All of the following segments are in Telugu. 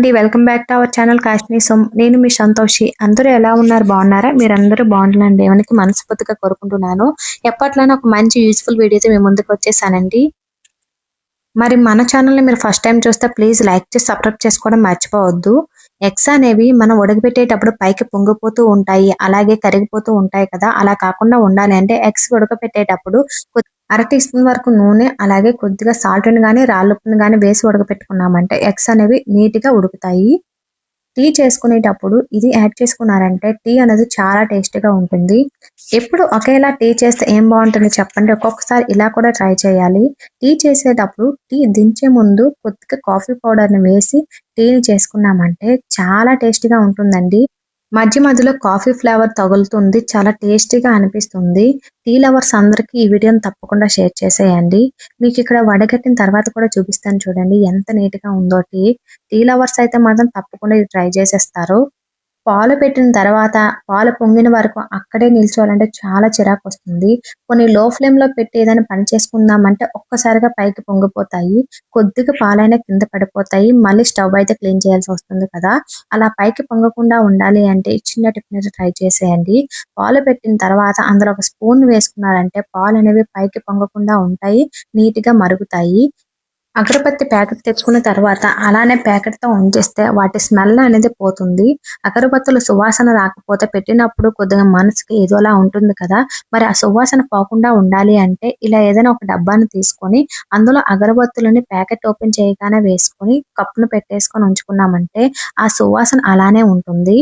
అండి. Welcome back to our channel Kashmir Som. నేను మీ సంతోషి. అందరూ ఎలా ఉన్నారు? బాగున్నారా? మీరందరూ బాగుంటున్నారు దేవునికి మనస్ఫూర్తిగా కోరుకుంటున్నాను. ఎప్పట్లైనా ఒక మంచి యూజ్ఫుల్ వీడియోతో మేము ముందుకు వచ్చేసానండి. మరి మన ఛానల్ని మీరు ఫస్ట్ టైం చూస్తే ప్లీజ్ లైక్ చేసి సబ్స్క్రైబ్ చేసుకోవడం మర్చిపోవద్దు. ఎగ్స్ అనేవి మనం ఉడకబెట్టేటప్పుడు పైకి పొంగిపోతూ ఉంటాయి. అలాగే కరిగిపోతూ ఉంటాయి కదా. అలా కాకుండా ఉండాలి అంటే ఎగ్స్ ఉడకబెట్టేటప్పుడు అర టీ స్పూన్ వరకు నూనె అలాగే కొద్దిగా సాల్ట్ కానీ రాళ్ళుప్పుని కానీ వేసి ఉడకపెట్టుకున్నామంటే ఎగ్స్ అనేవి నీట్గా ఉడుకుతాయి. టీ చేసుకునేటప్పుడు ఇది యాడ్ చేసుకున్నారంటే టీ అనేది చాలా టేస్టీగా ఉంటుంది. ఎప్పుడు ఒకేలా టీ చేస్తే ఏం బాగుంటుంది చెప్పండి? ఒక్కొక్కసారి ఇలా కూడా ట్రై చేయాలి. టీ చేసేటప్పుడు టీ దించే ముందు కొద్దిగా కాఫీ పౌడర్ని వేసి టీని చేసుకున్నామంటే చాలా టేస్టీగా ఉంటుందండి. మధ్య మధ్యలో కాఫీ ఫ్లేవర్ తగులుతుంది చాలా టేస్టీగా అనిపిస్తుంది. టీ లవర్స్ అందరికీ ఈ వీడియోని తప్పకుండా షేర్ చేసేయండి. మీకు ఇక్కడ వడగట్టిన తర్వాత కూడా చూపిస్తాను చూడండి ఎంత నీట్గా ఉందో టీ. టీ లవర్స్ అయితే మాత్రం తప్పకుండా ఇది ట్రై చేసేస్తారు. పాలు పెట్టిన తర్వాత పాలు పొంగిన వరకు అక్కడే నిల్చోవాలంటే చాలా చిరాకు వస్తుంది కొన్ని లో ఫ్లేమ్లో పెట్టి ఏదైనా పని చేసుకుందామంటే ఒక్కసారిగా పైకి పొంగిపోతాయి. కొద్దిగా పాలైనా కింద పడిపోతాయి. మళ్ళీ స్టవ్ అయితే క్లీన్ చేయాల్సి వస్తుంది కదా. అలా పైకి పొంగకుండా ఉండాలి అంటే చిన్న టిఫిన్ ట్రై చేసేయండి. పాలు పెట్టిన తర్వాత అందులో ఒక స్పూన్ వేసుకున్నారంటే పాలు అనేవి పైకి పొంగకుండా ఉంటాయి నీట్గా మరుగుతాయి. అగరబత్తి ప్యాకెట్ తెచ్చుకున్న తర్వాత అలానే ప్యాకెట్తో ఉంచేస్తే వాటి స్మెల్ అనేది పోతుంది. అగరబత్తులు సువాసన రాకపోతే పెట్టినప్పుడు కొద్దిగా మనసుకి ఏదోలా ఉంటుంది కదా. మరి ఆ సువాసన పోకుండా ఉండాలి అంటే ఇలా ఏదైనా ఒక డబ్బాను తీసుకొని అందులో అగరబత్తులని ప్యాకెట్ ఓపెన్ చేయగానే వేసుకొని కప్పును పెట్టేసుకొని ఉంచుకున్నామంటే ఆ సువాసన అలానే ఉంటుంది.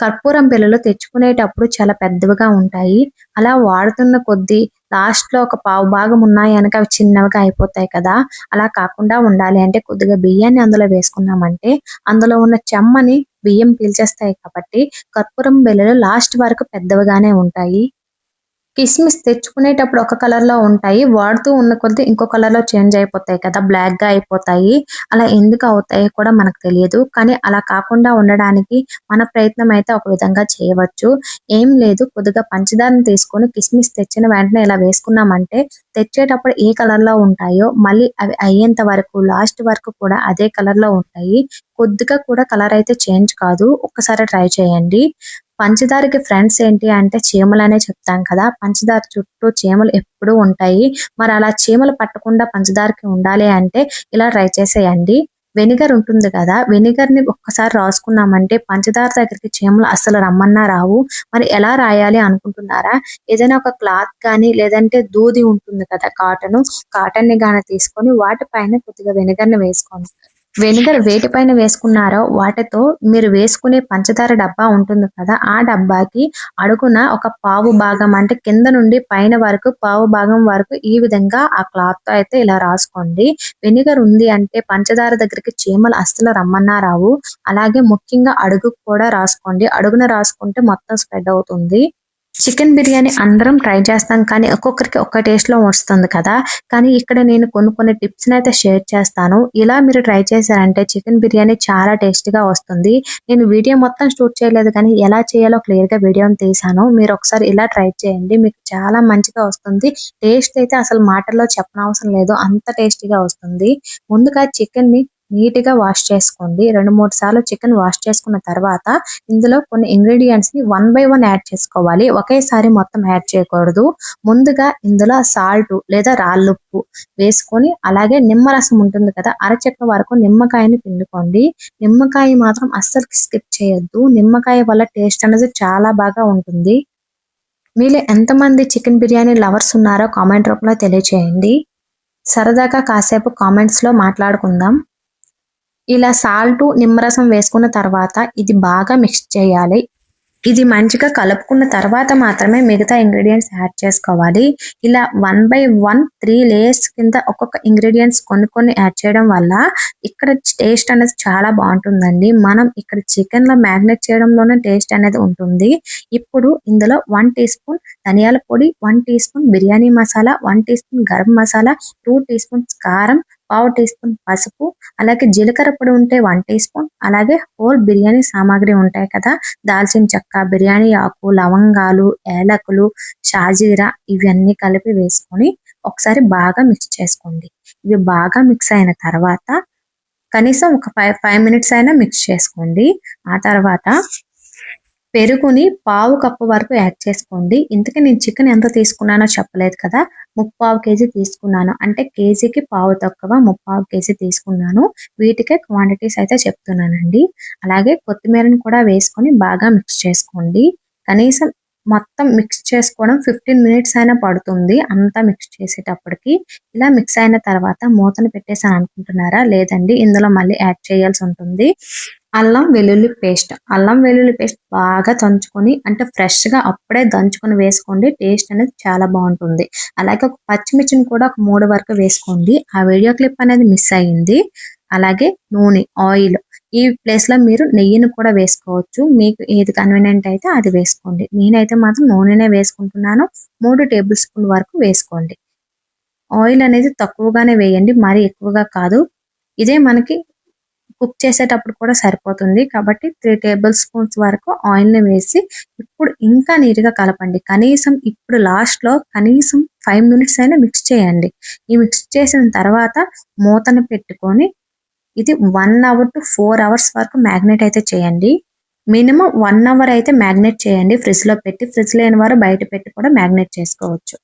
కర్పూరం పిల్లలు తెచ్చుకునేటప్పుడు చాలా పెద్దవిగా ఉంటాయి. అలా వాడుతున్న కొద్దీ లాస్ట్లో ఒక పావు భాగం ఉన్నాయి అనక అవి చిన్నవిగా అయిపోతాయి కదా. అలా కాకుండా ఉండాలి. అంటే కొద్దిగా బియ్యాన్ని అందులో వేసుకున్నామంటే అందులో ఉన్న చెమ్మని బియ్యం పీల్చేస్తాయి కాబట్టి కర్పూరం బిళ్ళలు లాస్ట్ వరకు పెద్దవిగానే ఉంటాయి. కిస్మిస్ తెచ్చుకునేటప్పుడు ఒక కలర్లో ఉంటాయి. వాడుతూ ఉన్న కొద్దీ ఇంకో కలర్లో చేంజ్ అయిపోతాయి కదా బ్లాక్గా అయిపోతాయి. అలా ఎందుకు అవుతాయి కూడా మనకు తెలియదు. కానీ అలా కాకుండా ఉండడానికి మన ప్రయత్నం అయితే ఒక విధంగా చేయవచ్చు. ఏం లేదు కొద్దిగా పంచదారని తీసుకొని కిస్మిస్ తెచ్చిన వెంటనే ఇలా వేసుకున్నామంటే తెచ్చేటప్పుడు ఏ కలర్లో ఉంటాయో మళ్ళీ అవి అయ్యేంత వరకు లాస్ట్ వరకు కూడా అదే కలర్లో ఉంటాయి. కొద్దిగా కూడా కలర్ అయితే చేంజ్ కాదు. ఒక్కసారి ట్రై చేయండి. పంచదారకి ఫ్రెండ్స్ ఏంటి అంటే చీమలు అనే చెప్తాం కదా. పంచదార చుట్టూ చీమలు ఎప్పుడూ ఉంటాయి. మరి అలా చీమలు పట్టకుండా పంచదారకి ఉండాలి అంటే ఇలా ట్రై చేసేయండి. వెనిగర్ ఉంటుంది కదా. వెనిగర్ని ఒక్కసారి రాసుకున్నామంటే పంచదార దగ్గరికి చీమలు అస్సలు రమ్మన్నా రావు. మరి ఎలా రాయాలి అనుకుంటున్నారా? ఏదైనా ఒక క్లాత్ కానీ లేదంటే దూది ఉంటుంది కదా కాటన్ కాటన్ని గాని తీసుకొని వాటిపైన కొద్దిగా వెనిగర్ని వేసుకోండి. వెనిగర్ వేటిపైన వేసుకున్నారో వాటితో మీరు వేసుకునే పంచదార డబ్బా ఉంటుంది కదా ఆ డబ్బాకి అడుగున ఒక పావు భాగం అంటే కింద నుండి పైన వరకు పావు భాగం వరకు ఈ విధంగా ఆ క్లాత్తో అయితే ఇలా రాసుకోండి. వెనిగర్ ఉంది అంటే పంచదార దగ్గరికి చీమలు అస్సలు రమ్మన్నా రావు. అలాగే ముఖ్యంగా అడుగు కూడా రాసుకోండి. అడుగున రాసుకుంటే మొత్తం స్ప్రెడ్ అవుతుంది. చికెన్ బిర్యానీ అందరం ట్రై చేస్తాం కానీ ఒక్కొక్కరికి ఒక్క టేస్ట్లో వస్తుంది కదా. కానీ ఇక్కడ నేను కొన్ని కొన్ని టిప్స్ అయితే షేర్ చేస్తాను. ఇలా మీరు ట్రై చేశారంటే చికెన్ బిర్యానీ చాలా టేస్టీగా వస్తుంది. నేను వీడియో మొత్తం షూట్ చేయలేదు కానీ ఎలా చేయాలో క్లియర్గా వీడియోని తీసాను మీరు ఒకసారి ఇలా ట్రై చేయండి మీకు చాలా మంచిగా వస్తుంది. టేస్ట్ అయితే అసలు మాటల్లో చెప్పనవసరం లేదు అంత టేస్టీగా వస్తుంది. ముందుగా చికెన్ నీట్గా వాష్ చేసుకోండి. రెండు మూడు సార్లు చికెన్ వాష్ చేసుకున్న తర్వాత ఇందులో కొన్ని ఇంగ్రీడియంట్స్ని వన్ బై వన్ యాడ్ చేసుకోవాలి. ఒకేసారి మొత్తం యాడ్ చేయకూడదు. ముందుగా ఇందులో సాల్ట్ లేదా రాళ్ళుప్పు వేసుకొని అలాగే నిమ్మరసం ఉంటుంది కదా అరచెక్క వరకు నిమ్మకాయని పిండుకోండి. నిమ్మకాయ మాత్రం అస్సలు స్కిప్ చేయొద్దు. నిమ్మకాయ వల్ల టేస్ట్ అనేది చాలా బాగా ఉంటుంది. మీలో ఎంతమంది చికెన్ బిర్యానీ లవర్స్ ఉన్నారో కామెంట్ రూపంలో తెలియచేయండి. సరదాగా కాసేపు కామెంట్స్లో మాట్లాడుకుందాం. ఇలా సాల్ట్ నిమ్మరసం వేసుకున్న తర్వాత ఇది బాగా మిక్స్ చేయాలి. ఇది మంచిగా కలుపుకున్న తర్వాత మాత్రమే మిగతా ఇంగ్రీడియంట్స్ యాడ్ చేసుకోవాలి. ఇలా one by one three layers కింద ఒక్కొక్క ఇంగ్రీడియంట్స్ కొన్ని కొన్ని యాడ్ చేయడం వల్ల ఇక్కడ టేస్ట్ అనేది చాలా బాగుంటుందండి. మనం ఇక్కడ చికెన్లో మ్యాగ్నేట్ చేయడంలోనే టేస్ట్ అనేది ఉంటుంది. ఇప్పుడు ఇందులో వన్ టీ స్పూన్ ధనియాల పొడి one teaspoon biryani masala one teaspoon garam masala two teaspoons కారం పావు టీ స్పూన్ పసుపు అలాగే జీలకర్ర పొడి ఉంటే వన్ టీ స్పూన్ అలాగే హోల్ బిర్యానీ సామాగ్రి ఉంటాయి కదా దాల్చిన చెక్క బిర్యానీ ఆకు లవంగాలు ఏలకులు షాజీరా ఇవన్నీ కలిపి వేసుకొని ఒకసారి బాగా మిక్స్ చేసుకోండి. ఇవి బాగా మిక్స్ అయిన తర్వాత కనీసం ఒక ఫైవ్ ఫైవ్ మినిట్స్ అయినా మిక్స్ చేసుకోండి. ఆ తర్వాత పెరుగుని పావు కప్పు వరకు యాడ్ చేసుకోండి. ఇంతకీ నేను చికెన్ ఎంత తీసుకున్నానో చెప్పలేదు కదా. ముప్పావు కేజీ తీసుకున్నాను. అంటే కేజీకి పావు తక్కువ ముప్పావు కేజీ తీసుకున్నాను. వీటికే క్వాంటిటీస్ అయితే చెప్తున్నానండి. అలాగే కొత్తిమీరని కూడా వేసుకొని బాగా మిక్స్ చేసుకోండి. కనీసం మొత్తం మిక్స్ చేసుకోవడం ఫిఫ్టీన్ మినిట్స్ అయినా పడుతుంది. అంతా మిక్స్ చేసేటప్పటికి ఇలా మిక్స్ అయిన తర్వాత మూతను పెట్టేసాను అనుకుంటున్నారా? లేదండి. ఇందులో మళ్ళీ యాడ్ చేయాల్సి ఉంటుంది. అల్లం వెల్లుల్లి పేస్ట్. అల్లం వెల్లుల్లి పేస్ట్ బాగా దంచుకొని అంటే ఫ్రెష్గా అప్పుడే దంచుకొని వేసుకోండి. టేస్ట్ అనేది చాలా బాగుంటుంది. అలాగే ఒక పచ్చిమిర్చిని కూడా ఒక మూడు వరకు వేసుకోండి. ఆ వీడియో క్లిప్ అనేది మిస్ అయ్యింది. అలాగే నూనె ఆయిల్ ఈ ప్లేస్లో మీరు నెయ్యిని కూడా వేసుకోవచ్చు. మీకు ఏది కన్వీనియంట్ అయితే అది వేసుకోండి. నేనైతే మాత్రం నూనెనే వేసుకుంటున్నాను. మూడు టేబుల్ స్పూన్ వరకు వేసుకోండి. ఆయిల్ అనేది తక్కువగానే వేయండి. మరి ఎక్కువగా కాదు. ఇదే మనకి కుక్ చేసేటప్పుడు కూడా సరిపోతుంది. కాబట్టి త్రీ టేబుల్ స్పూన్స్ వరకు ఆయిల్ని వేసి ఇప్పుడు ఇంకా నీట్గా కలపండి. కనీసం ఇప్పుడు లాస్ట్లో కనీసం ఫైవ్ మినిట్స్ అయినా మిక్స్ చేయండి. ఈ మిక్స్ చేసిన తర్వాత మూతను పెట్టుకొని ఇది one hour to four hours వరకు మ్యాగ్నెట్ అయితే చేయండి. మినిమం వన్ అవర్ అయితే మ్యాగ్నెట్ చేయండి. ఫ్రిడ్జ్లో పెట్టి ఫ్రిడ్జ్ లేని వారు బయట పెట్టి కూడా మ్యాగ్నెట్ చేసుకోవచ్చు.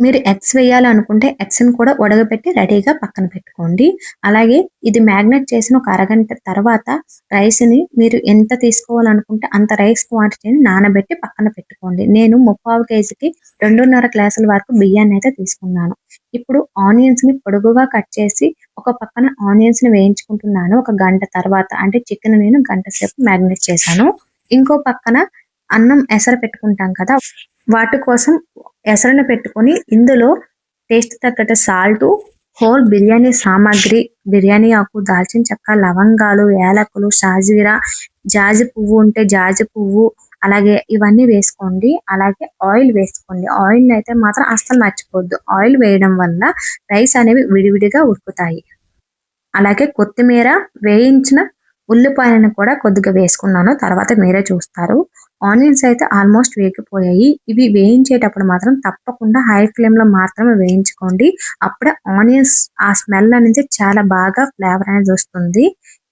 మీరు ఎగ్స్ వేయాలనుకుంటే ఎగ్స్ని ఎగ్స్ని కూడా ఉడకబెట్టి రెడీగా పక్కన పెట్టుకోండి. అలాగే ఇది మ్యాగ్నెట్ చేసిన ఒక అరగంట తర్వాత రైస్ని మీరు ఎంత తీసుకోవాలనుకుంటే అంత రైస్ క్వాంటిటీని నానబెట్టి పక్కన పెట్టుకోండి. నేను ముప్పావు కేజీకి రెండున్నర గ్లాసుల వరకు బియ్యాన్ని అయితే తీసుకున్నాను. ఇప్పుడు ఆనియన్స్ని పొడుగుగా కట్ చేసి ఒక పక్కన ఆనియన్స్ని వేయించుకుంటున్నాను ఒక గంట తర్వాత. అంటే చికెన్ నేను గంట సేపు మ్యాగ్నెట్ చేశాను. ఇంకో పక్కన అన్నం ఎసరు పెట్టుకుంటాం కదా వాటి కోసం ఎసరును పెట్టుకొని ఇందులో టేస్ట్ తగ్గట్టు సాల్ట్ హోల్ బిర్యానీ సామాగ్రి బిర్యానీ ఆకు దాల్చిన చెక్క లవంగాలు యాలకులు షాజీరా జాజి పువ్వు ఉంటే జాజి పువ్వు అలాగే ఇవన్నీ వేసుకోండి. అలాగే ఆయిల్ వేసుకోండి. ఆయిల్ అయితే మాత్రం అస్సలు మర్చిపోద్దు ఆయిల్ వేయడం వల్ల రైస్ అనేవి విడివిడిగా ఉడుకుతాయి. అలాగే కొత్తిమీర వేయించిన ఉల్లిపాయలను కూడా కొద్దిగా వేసుకున్నాను. తర్వాత మీరే చూస్తారు. ఆనియన్స్ అయితే ఆల్మోస్ట్ వేగిపోయాయి. ఇవి వేయించేటప్పుడు మాత్రం తప్పకుండా హై ఫ్లేమ్లో మాత్రమే వేయించుకోండి. అప్పుడే ఆనియన్స్ ఆ స్మెల్ అనేది చాలా బాగా ఫ్లేవర్ అనేది వస్తుంది.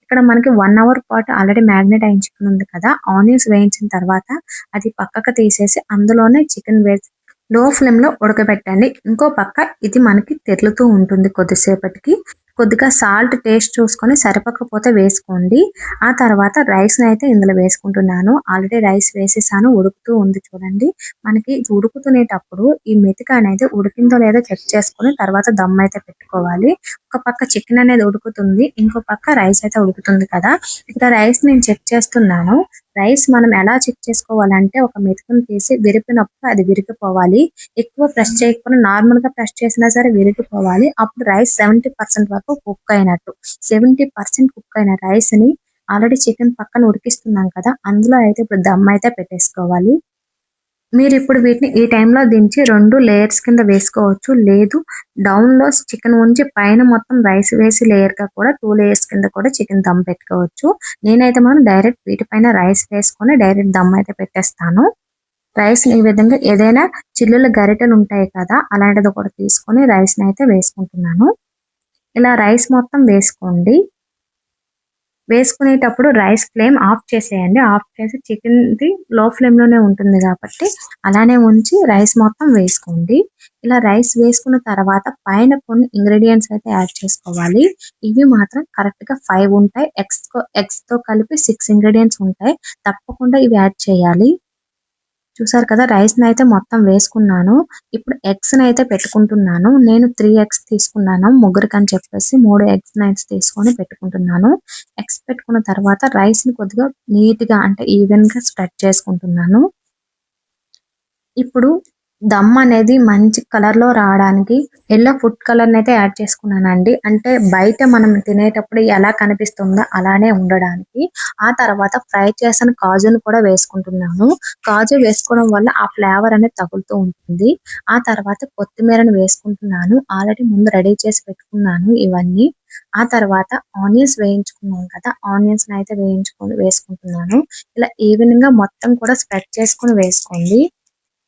ఇక్కడ మనకి వన్ అవర్ పాటు ఆల్రెడీ మ్యాగ్నెట్ అయించుకుని ఉంది కదా ఆనియన్స్ వేయించిన తర్వాత అది పక్కకు తీసేసి అందులోనే చికెన్ వేసి లో ఫ్లేమ్లో ఉడకబెట్టండి. ఇంకో పక్క ఇది మనకి తెరులుతూ ఉంటుంది కొద్దిసేపటికి. కొద్దిగా సాల్ట్ టేస్ట్ చూసుకొని సరిపోకపోతే వేసుకోండి. ఆ తర్వాత రైస్ అయితే ఇందులో వేసుకుంటున్నాను. ఆల్రెడీ రైస్ వేసేసాను ఉడుకుతూ ఉంది చూడండి. మనకి ఇది ఉడుకుతునేటప్పుడు ఈ మెతిక అనేది ఉడికిందో లేదో చెక్ చేసుకొని తర్వాత దమ్ అయితే పెట్టుకోవాలి. ఒక పక్క చికెన్ అనేది ఉడుకుతుంది ఇంకో పక్క రైస్ అయితే ఉడుకుతుంది కదా. ఇక్కడ రైస్ నేను చెక్ చేస్తున్నాను. రైస్ మనం ఎలా చెక్ చేసుకోవాలంటే ఒక మెతుకుని తీసి విరిపినప్పుడు అది విరిగిపోవాలి. ఎక్కువ ప్రెస్ చేయకుండా నార్మల్గా ప్రెస్ చేసినా సరే విరిగిపోవాలి. అప్పుడు రైస్ సెవెంటీ పర్సెంట్ వరకు కుక్ అయినట్టు సెవెంటీ పర్సెంట్ కుక్ అయిన రైస్ని ఆల్రెడీ చికెన్ పక్కన ఉడికిస్తున్నాం కదా అందులో అయితే ఇప్పుడు దమ్ అయితే పెట్టేసుకోవాలి. మీరు ఇప్పుడు వీటిని ఈ టైంలో దించి రెండు లేయర్స్ కింద వేసుకోవచ్చు. లేదు డౌన్లో చికెన్ ఉంచి పైన మొత్తం రైస్ వేసి లేయర్గా కూడా టూ లేయర్స్ కింద కూడా చికెన్ దమ్ పెట్టుకోవచ్చు. నేనైతే మనం డైరెక్ట్ వీటిపైన రైస్ వేసుకొని డైరెక్ట్ దమ్ అయితే పెట్టేస్తాను. రైస్ ఈ విధంగా ఏదైనా చిల్లుల గరిటెలు ఉంటాయి కదా అలాంటిది కూడా తీసుకొని రైస్ని అయితే వేసుకుంటున్నాను. ఇలా రైస్ మొత్తం వేసుకోండి. వేసుకునేటప్పుడు రైస్ ఫ్లేమ్ ఆఫ్ చేసేయండి. ఆఫ్ చేసి చికెన్ ది లో ఫ్లేమ్లోనే ఉంటుంది కాబట్టి అలానే ఉంచి రైస్ మొత్తం వేసుకోండి. ఇలా రైస్ వేసుకున్న తర్వాత పైన కొన్ని ఇంగ్రీడియంట్స్ అయితే యాడ్ చేసుకోవాలి. ఇవి మాత్రం కరెక్ట్గా ఫైవ్ ఉంటాయి. ఎగ్స్ ఎగ్స్తో కలిపి సిక్స్ ఇంగ్రీడియంట్స్ ఉంటాయి. తప్పకుండా ఇవి యాడ్ చేయాలి. చూసారు కదా రైస్ని అయితే మొత్తం వేసుకున్నాను. ఇప్పుడు ఎగ్స్ని అయితే పెట్టుకుంటున్నాను. నేను త్రీ ఎగ్స్ తీసుకున్నాను ముగ్గురికి అని చెప్పేసి మూడు ఎగ్స్ నైట్స్ తీసుకొని పెట్టుకుంటున్నాను. ఎగ్స్ పెట్టుకున్న తర్వాత రైస్ని కొద్దిగా నీట్గా అంటే ఈవెన్గా స్ప్రెడ్ చేసుకుంటున్నాను. ఇప్పుడు దమ్ అనేది మంచి కలర్లో రావడానికి ఎల్లో ఫుడ్ కలర్ అయితే యాడ్ చేసుకున్నానండి. అంటే బయట మనం తినేటప్పుడు ఎలా కనిపిస్తుందో అలానే ఉండడానికి. ఆ తర్వాత ఫ్రై చేసిన కాజును కూడా వేసుకుంటున్నాను. కాజు వేసుకోవడం వల్ల ఆ ఫ్లేవర్ అనేది తగులుతూ ఉంటుంది. ఆ తర్వాత కొత్తిమీరను వేసుకుంటున్నాను. ఆల్రెడీ ముందు రెడీ చేసి పెట్టుకున్నాను ఇవన్నీ. ఆ తర్వాత ఆనియన్స్ వేయించుకున్నాం కదా ఆనియన్స్ అయితే వేయించుకొని వేసుకుంటున్నాను. ఇలా ఈవెనింగ్గా మొత్తం కూడా స్ప్రెడ్ చేసుకొని వేసుకోండి.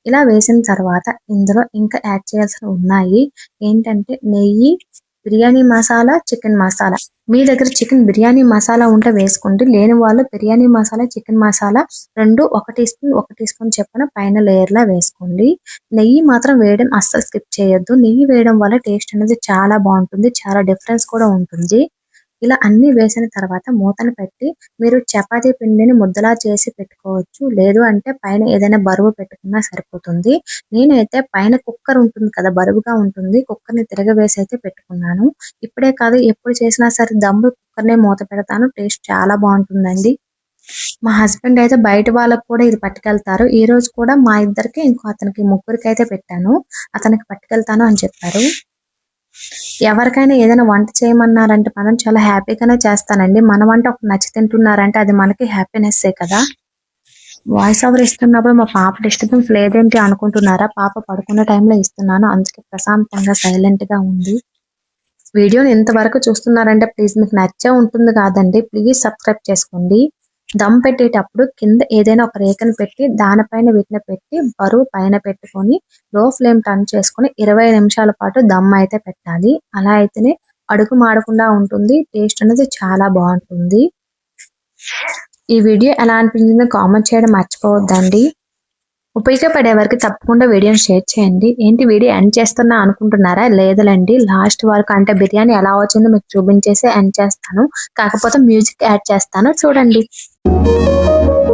ఇలా వేసిన తర్వాత ఇందులో ఇంకా యాడ్ చేయాల్సినవి ఉన్నాయి. ఏంటంటే నెయ్యి బిర్యానీ మసాలా చికెన్ మసాలా. మీ దగ్గర చికెన్ బిర్యానీ మసాలా ఉంటే వేసుకోండి. లేని వాళ్ళు బిర్యానీ మసాలా చికెన్ మసాలా రెండు ఒక టీ స్పూన్ ఒక టీ స్పూన్ చెప్పిన పైన లేయర్లా వేసుకోండి. నెయ్యి మాత్రం వేయడం అస్సలు స్కిప్ చేయొద్దు. నెయ్యి వేయడం వల్ల టేస్ట్ అనేది చాలా బాగుంటుంది. చాలా డిఫరెన్స్ కూడా ఉంటుంది. ఇలా అన్ని వేసిన తర్వాత మూతను పెట్టి మీరు చపాతీ పిండిని ముద్దలా చేసి పెట్టుకోవచ్చు. లేదు అంటే పైన ఏదైనా బరువు పెట్టుకున్నా సరిపోతుంది. నేనైతే పైన కుక్కర్ ఉంటుంది కదా బరువుగా ఉంటుంది. కుక్కర్ని తిరగవేసి అయితే పెట్టుకున్నాను. ఇప్పుడే కాదు ఎప్పుడు చేసినా సరే దమ్ము కుక్కర్ నే మూత పెడతాను. టేస్ట్ చాలా బాగుంటుందండి. మా హస్బెండ్ అయితే బయట వాళ్ళకు కూడా ఇది పట్టుకెళ్తారు. ఈ రోజు కూడా మా ఇద్దరికి ఇంకో అతనికి ముగ్గురికి అయితే పెట్టాను. అతనికి పట్టుకెళ్తాను అని చెప్పారు. ఎవరికైనా ఏదైనా వంట చేయమన్నారంటే మనం చాలా హ్యాపీగానే చేస్తానండి. మన వంట ఒక నచ్చి తింటున్నారంటే అది మనకి హ్యాపీనెస్సే కదా. వాయిస్ ఓవర్ ఇస్తున్నప్పుడు మా పాప డిస్టర్బెన్స్ లేదేంటి అనుకుంటున్నారా? పాప పడుకున్న టైంలో ఇస్తున్నాను. అందుకే ప్రశాంతంగా సైలెంట్గా ఉంది. వీడియోని ఇంతవరకు చూస్తున్నారంటే ప్లీజ్ మీకు నచ్చే ఉంటుంది కాదండి. ప్లీజ్ సబ్స్క్రైబ్ చేసుకోండి. దమ్ పెట్టేటప్పుడు కింద ఏదైనా ఒక రేఖను పెట్టి దానిపైన వీటిని పెట్టి బరువు పైన పెట్టుకొని లో ఫ్లేమ్ టర్న్ చేసుకొని ఇరవై నిమిషాల పాటు దమ్ అయితే పెట్టాలి. అలా అయితేనే అడుగు మాడకుండా ఉంటుంది. టేస్ట్ అనేది చాలా బాగుంటుంది. ఈ వీడియో ఎలా అనిపించిందో కామెంట్ చేయడం మర్చిపోవద్దండి. ఉపయోగపడే వరకు తప్పకుండా వీడియోని షేర్ చేయండి. ఏంటి వీడియో ఎండ్ చేస్తున్నా అనుకుంటున్నారా? లేదులేండి. లాస్ట్ వరకు అంటే బిర్యానీ ఎలా వచ్చిందో మీకు చూపించేసి ఎండ్ చేస్తాను. కాకపోతే మ్యూజిక్ యాడ్ చేస్తాను. చూడండి. Música